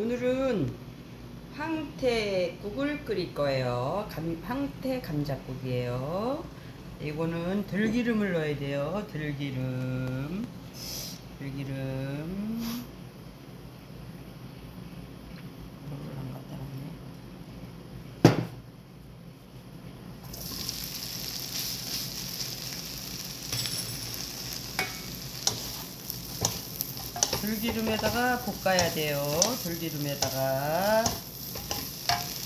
오늘은 황태국을 끓일 거예요. 감, 황태 감자국이에요. 이거는 들기름을 넣어야 돼요. 들기름. 들기름. 이거를 안 갖다 놨네. 들기름에다가 볶아야 돼요. 들기름에다가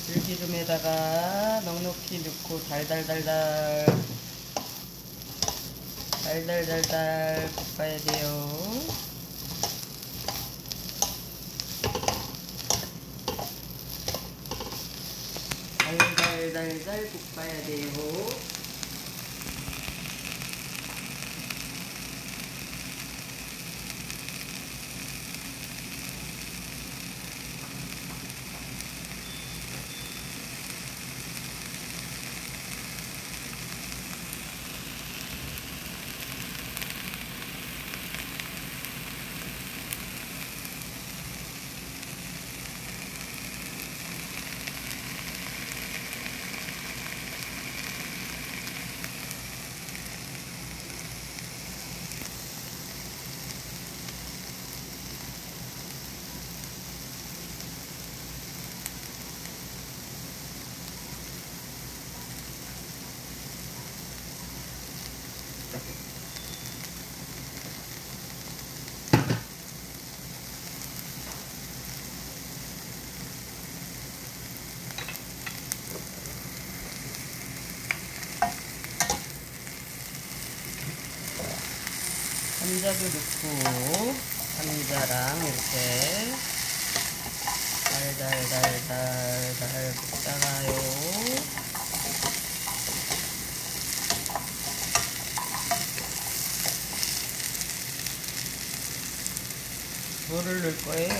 들기름에다가 넉넉히 넣고 달달달달 달달달달 볶아야 돼요. 달달달달 볶아야 돼요. 감자도 넣고 감자랑 이렇게 달달달달달 볶다가요. 물을 넣을 거예요.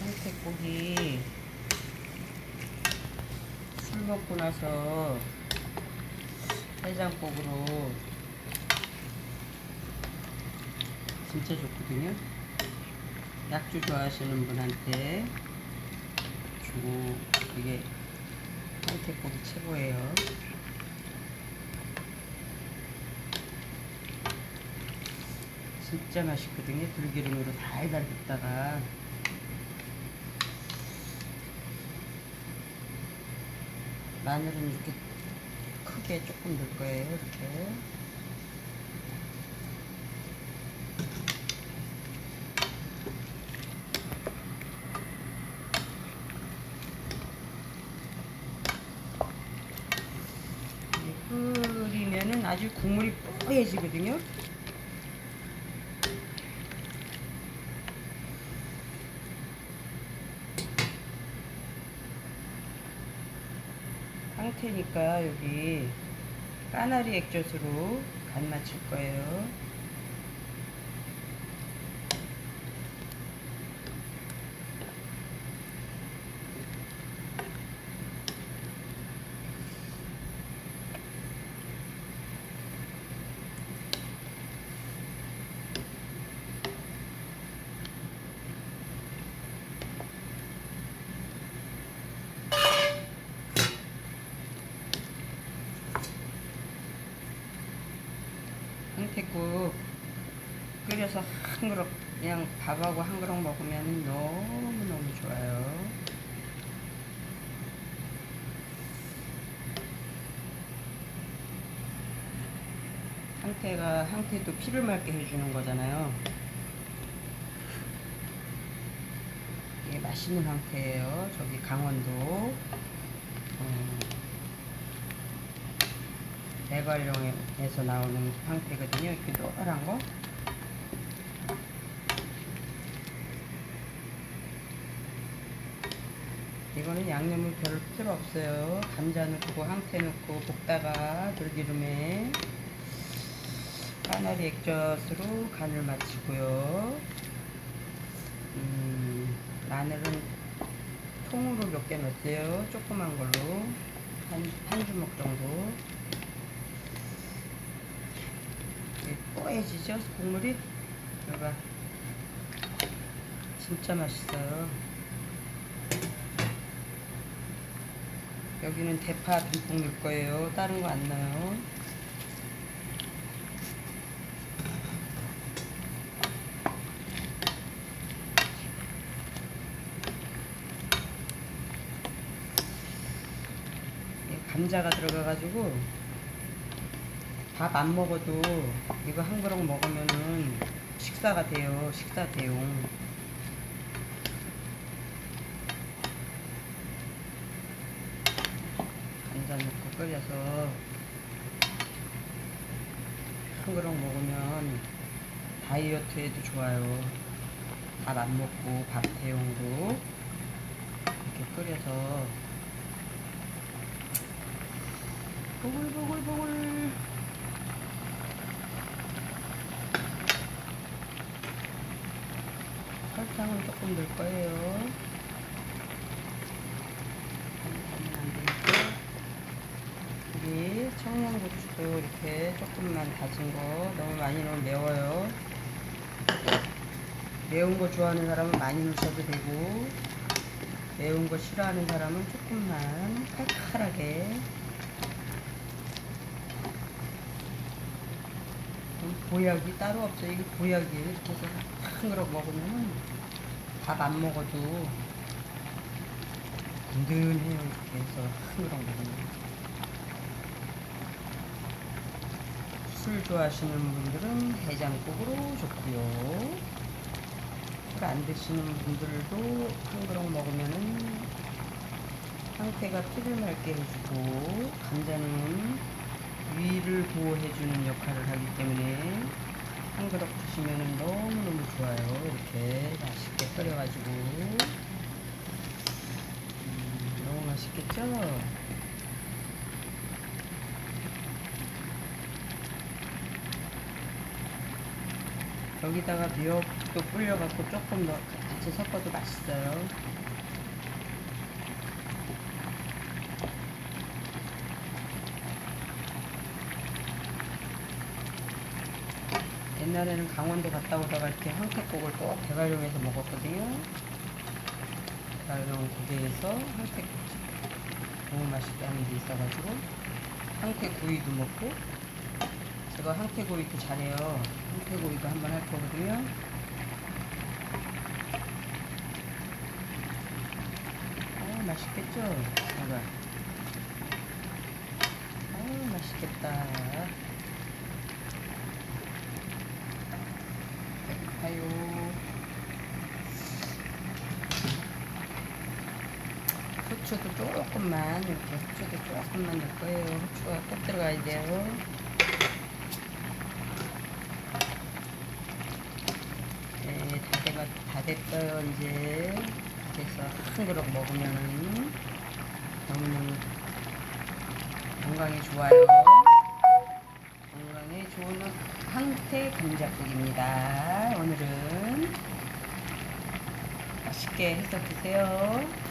황태고기 술 먹고 나서 해장국으로 진짜 좋거든요. 약주 좋아하시는 분한테 주고 이게 황태고기 최고예요. 진짜 맛있거든요. 들기름으로 달달 볶다가 마늘은 이렇게 크게 조금 넣을 거예요. 이렇게 끓이면은 아주 국물이 뽀얘지거든요. 황태니까 여기 까나리 액젓으로 간 맞출 거예요. 황태국 끓여서 한 그릇 그냥 밥하고 한 그릇 먹으면 너무너무 좋아요. 황태가 황태도 피를 맑게 해주는 거잖아요. 이게 맛있는 황태예요. 저기 강원도 어, 대관령에서 나오는 황태거든요. 이렇게 노란 거. 이거는 양념을 별 필요 없어요. 감자 넣고 황태 넣고 볶다가 들기름에 까나리 액젓으로 간을 마치고요. 음, 마늘은 통으로 몇 개 넣었어요. 조그만 걸로 한, 한 주먹 정도. 뽀해지죠 국물이. 여봐, 진짜 맛있어요. 여기는 대파 듬뿍 넣을 거예요 다른 거 안 넣어요 이 감자가 들어가가지고 밥 안 먹어도 이거 한 그릇 먹으면은 식사가 돼요. 식사 대용. 감자 넣고 끓여서 한 그릇 먹으면 다이어트에도 좋아요. 밥 안 먹고 밥 대용으로 이렇게 끓여서 보글보글보글 설탕을 조금 넣을 거예요. 많이 넣으면 안 되니까. 여기 청양고추도 이렇게 조금만 다진 거 너무 많이 넣으면 매워요. 매운 거 좋아하는 사람은 많이 넣으셔도 되고 매운 거 싫어하는 사람은 조금만 칼칼하게 음, 보약이 따로 없어요. 이게 보약이에요. 이렇게 해서 한 그릇 먹으면 밥 안 먹어도 든든해요. 이렇게 해서 한 그릇 먹으면. 술 좋아하시는 분들은 해장국으로 좋고요. 술 안 드시는 분들도 한 그릇 먹으면은 상태가 피를 맑게 해주고 감자는 위를 보호해주는 역할을 하기 때문에 한 그릇 드시면 너무너무 좋아요. 이렇게 맛있게 끓여가지고. 음, 너무 맛있겠죠? 여기다가 미역도 불려갖고 조금 더 같이 섞어도 맛있어요. 옛날에는 강원도 갔다 오다가 이렇게 황태국을 꼭 대관령에서 먹었거든요. 대관령 고개에서 황태국 너무 맛있게 하는 게 있어가지고 황태구이도 먹고 제가 황태구이도 잘해요. 황태구이도 한번 할 거거든요. 아 맛있겠죠? 이거. 아 맛있겠다. 가요. 후추도 조금만 이렇게 후추도 조금만 넣을 거예요. 후추가 꼭 들어가야 돼요. 네, 다 돼가 다 됐어요 이제. 그래서 한 그릇 먹으면은 너무너무 건강에 좋아요. 건강에 좋은 황태 감자국입니다. 오늘은 맛있게 해서 드세요.